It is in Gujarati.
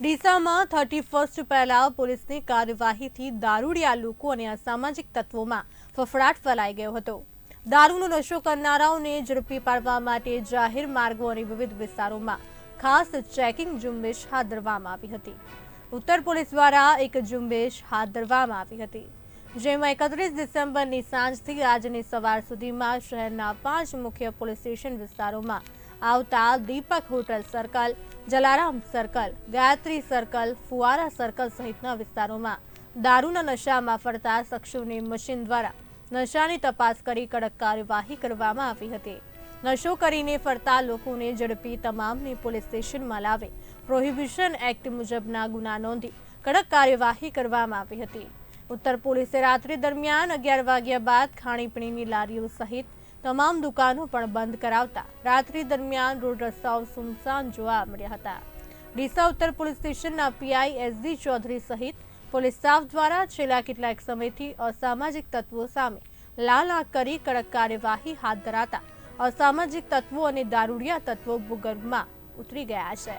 ડીસામાં થર્ટી ફર્સ્ટ પહેલા પોલીસની કાર્યવાહીથી દારૂડિયા લોકો અને અસામાજિક તત્વોમાં ફફડાટ ફેલાઈ ગયો હતો. દારૂનો નશો કરનારાઓને ઝડપી પાડવા માટે જાહેર માર્ગો અને વિવિધ વિસ્તારોમાં ખાસ ચેકિંગ ઝુંબેશ હાથ ધરવામાં આવી હતી. ઉત્તર પોલીસ દ્વારા એક ઝુંબેશ હાથ ધરવામાં આવી હતી, જેમાં એકત્રીસ ડિસેમ્બરની સાંજથી આજની સવાર સુધીમાં શહેરના પાંચ મુખ્ય પોલીસ સ્ટેશન વિસ્તારોમાં આવતા Deepak hotel circle, Jalaram circle, Gayatri circle, Fuvara circle સહિતના વિસ્તારોમાં દારૂના નશામાં ફરતા શખ્સોની મશીન દ્વારા નશાની તપાસ કરી કડક કાર્યવાહી કરવામાં આવી હતી. નશો કરીને ફરતા લોકોને ઝડપી તમામને પોલીસ સ્ટેશનમાં લાવી. પ્રોહિબિશન એક્ટ મુજબના ગુના નોંધી કડક કાર્યવાહી કરવામાં આવી હતી. ઉત્તર પોલીસે રાત્રિ દરમિયાન અગિયાર વાગ્યા બાદ ખાણીપીણીની લારીઓ સહિત તમામ દુકાનો પણ બંધ કરાવતા રાત્રિ દરમિયાન રોડ રસ્તાઓ સુમસાન જોવા મળ્યા હતા. ડીસા ઉત્તર પોલીસ સ્ટેશનના પીઆઈ એસડી ચૌધરી સહિત પોલીસ સ્ટાફ દ્વારા છેલ્લા કેટલાક સમયથી અસામાજિક તત્વો સામે લાલ આંખ કરી કડક કાર્યવાહી હાથ ધરાતા અસામાજિક તત્વો અને દારૂડિયા તત્વો ભૂગર્ભમાં ઉતરી ગયા છે.